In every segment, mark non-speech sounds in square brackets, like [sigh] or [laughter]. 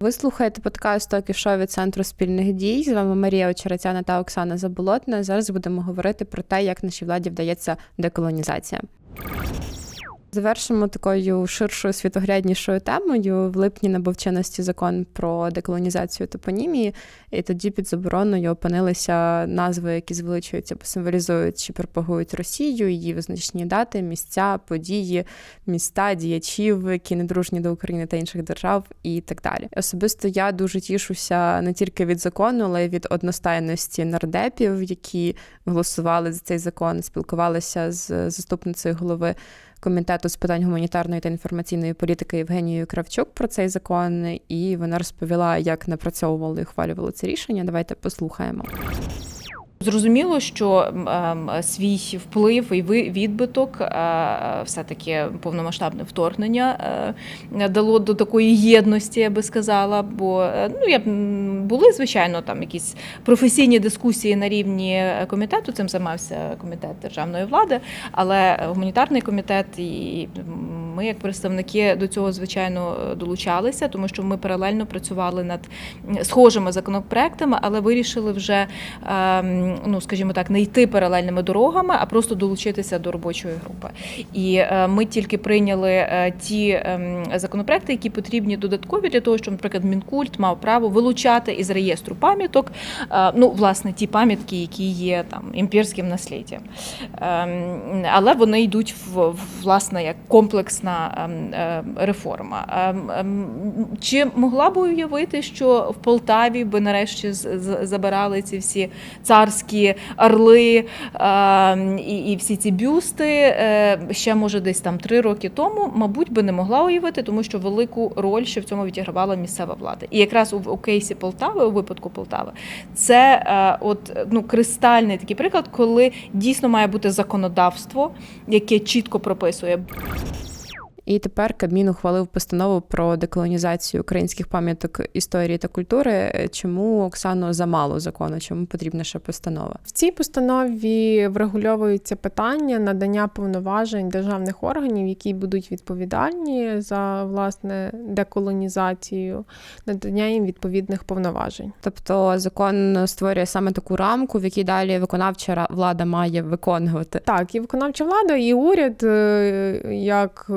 Ви слухаєте подкаст «Токі шоу» від центру спільних дій. З вами Марія Очеретяна та Оксана Заболотна. Зараз будемо говорити про те, як нашій владі вдається деколонізація. Завершимо такою ширшою світогляднішою темою. В липні набув чинності закон про деколонізацію топонімії, і тоді під забороною опинилися назви, які звеличуються, або символізують чи пропагують Росію, її визначні дати, місця, події, міста, діячів, які недружні до України та інших держав, і так далі. Особисто я дуже тішуся не тільки від закону, але й від одностайності нардепів, які голосували за цей закон, спілкувалися з заступницею голови комітету з питань гуманітарної та інформаційної політики Євгенією Кравчук про цей закон, і вона розповіла, як напрацьовували і ухвалювали це рішення. Давайте послухаємо. Зрозуміло, що ем, свій вплив і відбиток е, все-таки повномасштабне вторгнення е, дало до такої єдності, я би сказала. Бо е, ну я були звичайно там якісь професійні дискусії на рівні комітету. Цим займався комітет державної влади, але гуманітарний комітет і ми, як представники, до цього звичайно долучалися, тому що ми паралельно працювали над схожими законопроектами, але вирішили вже. Ем, ну скажімо так, не йти паралельними дорогами, а просто долучитися до робочої групи. І е, ми тільки прийняли е, ті ем, законопроекти, які потрібні додаткові для того, щоб, наприклад, мінкульт мав право вилучати із реєстру пам'яток, е, ну власне ті пам'ятки, які є там імперським насліддям. Ем, але вони йдуть в власне як комплексна ем, реформа. Чи могла б уявити, що в Полтаві би нарешті забирали ці всі царські? орли е, і всі ці бюсти е, ще може десь там три роки тому, мабуть, би не могла уявити, тому що велику роль ще в цьому відігравала місцева влада. І якраз у, у кейсі Полтави, у випадку Полтави, це е, от ну кристальний такий приклад, коли дійсно має бути законодавство, яке чітко прописує. І тепер Кабмін ухвалив постанову про деколонізацію українських пам'яток історії та культури. Чому Оксано замало закону? Чому потрібна ще постанова? В цій постанові врегульовується питання надання повноважень державних органів, які будуть відповідальні за власне деколонізацію, надання їм відповідних повноважень. Тобто закон створює саме таку рамку, в якій далі виконавча влада має виконувати. Так, і виконавча влада, і уряд е, як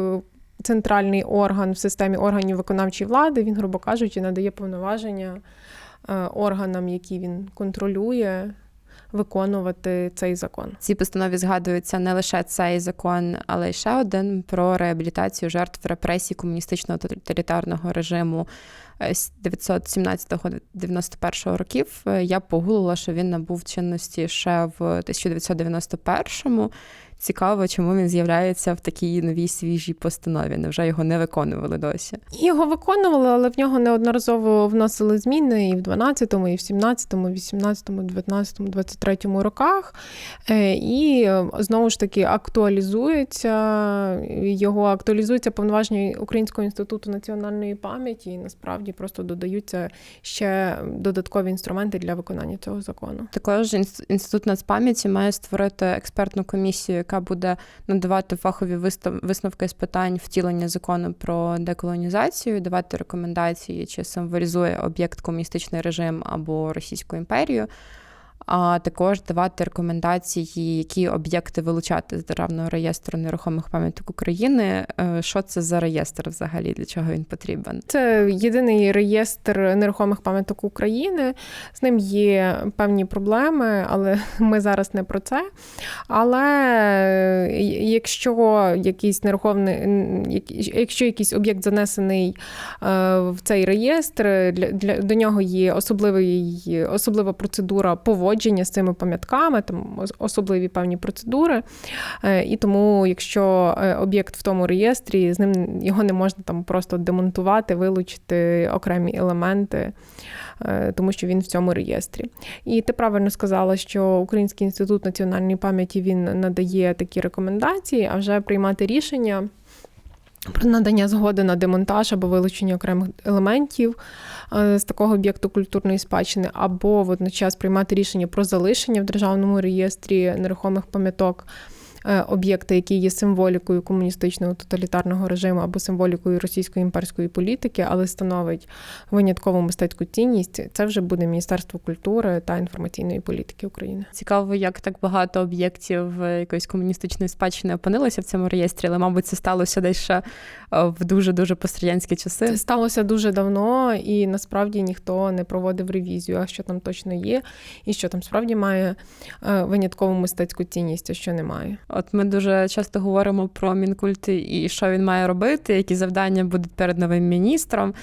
центральний орган в системі органів виконавчої влади, він, грубо кажучи, надає повноваження е, органам, які він контролює. Виконувати цей закон Ці постанові згадується не лише цей закон, але й ще один про реабілітацію жертв репресій комуністичного тоталітарного режиму з 917-91 років. Е, я погуглила, що він набув чинності ще в 1991-му. Цікаво, чому він з'являється в такій новій свіжій постанові. Невже його не виконували досі? Його виконували, але в нього неодноразово вносили зміни і в 12-му, і в 17-му, 18-му, 19-му, 23-му роках. Е, і е, знову ж таки актуалізується його актуалізується повноваження Українського інституту національної пам'яті, і насправді просто додаються ще додаткові інструменти для виконання цього закону. Також інститут нацпам'яті має створити експертну комісію яка буде надавати фахові висновки з питань втілення закону про деколонізацію, давати рекомендації, чи символізує об'єкт комуністичний режим або Російську імперію а також давати рекомендації, які об'єкти вилучати з державного реєстру нерухомих пам'яток України. Е, що це за реєстр взагалі? Для чого він потрібен? Це єдиний реєстр нерухомих пам'яток України. З ним є певні проблеми, але [laughs] ми зараз не про це. Але е, якщо якийсь нерухомий, якщо якийсь об'єкт занесений е, в цей реєстр, для, для до нього є особливий, особлива процедура поводження поводження з цими пам'ятками, там особливі певні процедури. Е, і тому, якщо е, об'єкт в тому реєстрі, з ним його не можна там просто демонтувати, вилучити окремі елементи. Е, тому що він в цьому реєстрі. І ти правильно сказала, що Український інститут національної пам'яті він надає такі рекомендації, а вже приймати рішення про надання згоди на демонтаж або вилучення окремих елементів е, з такого об'єкту культурної спадщини, або водночас приймати рішення про залишення в державному реєстрі нерухомих пам'яток. Е, об'єкти, які є символікою комуністичного тоталітарного режиму або символікою російської імперської політики, але становить виняткову мистецьку цінність, це вже буде Міністерство культури та інформаційної політики України. Цікаво, як так багато об'єктів е, якоїсь комуністичної спадщини опинилося в цьому реєстрі, але, мабуть, це сталося десь ще е, в дуже дуже пострадянські часи. Це сталося дуже давно, і насправді ніхто не проводив ревізію, а що там точно є, і що там справді має виняткову мистецьку цінність, а що немає. От ми дуже часто говоримо про мінкульт і що він має робити, які завдання будуть перед новим міністром.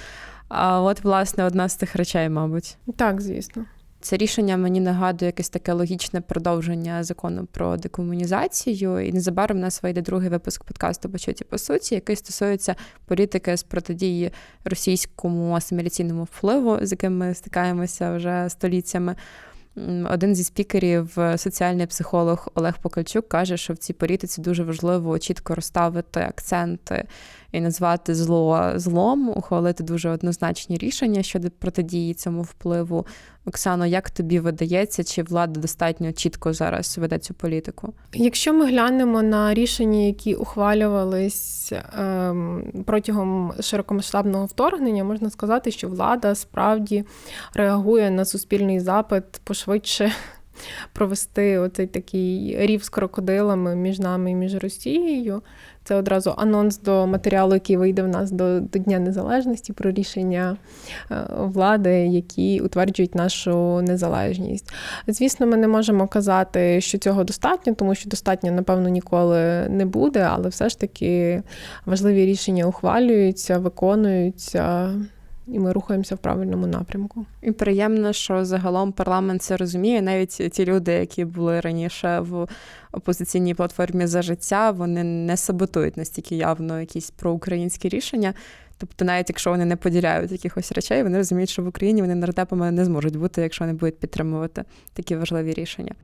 А от, власне, одна з тих речей, мабуть. Так, звісно. Це рішення мені нагадує якесь таке логічне продовження закону про декомунізацію. І незабаром у нас вийде другий випуск подкасту по чуті по суті, який стосується політики з протидії російському асиміляційному впливу, з яким ми стикаємося вже століттями. Один зі спікерів, е, соціальний психолог Олег Покальчук, каже, що в цій політиці дуже важливо чітко розставити акценти і назвати зло злом, ухвалити дуже однозначні рішення щодо протидії цьому впливу. Оксано, як тобі видається, чи влада достатньо чітко зараз веде цю політику? Якщо ми глянемо на рішення, які ухвалювались ем, протягом широкомасштабного вторгнення, можна сказати, що влада справді реагує на суспільний запит пошвидше провести оцей такий рів з крокодилами між нами і між Росією. Це одразу анонс до матеріалу, який вийде в нас до, до Дня Незалежності про рішення е, влади, які утверджують нашу незалежність. Звісно, ми не можемо казати, що цього достатньо, тому що достатньо, напевно, ніколи не буде, але все ж таки важливі рішення ухвалюються, виконуються, і ми рухаємося в правильному напрямку. І приємно, що загалом парламент це розуміє. Навіть ті люди, які були раніше в опозиційній платформі за життя, вони не саботують настільки явно якісь проукраїнські рішення. Тобто, навіть якщо вони не поділяють якихось речей, вони розуміють, що в Україні вони нардепами не зможуть бути, якщо не будуть підтримувати такі важливі рішення.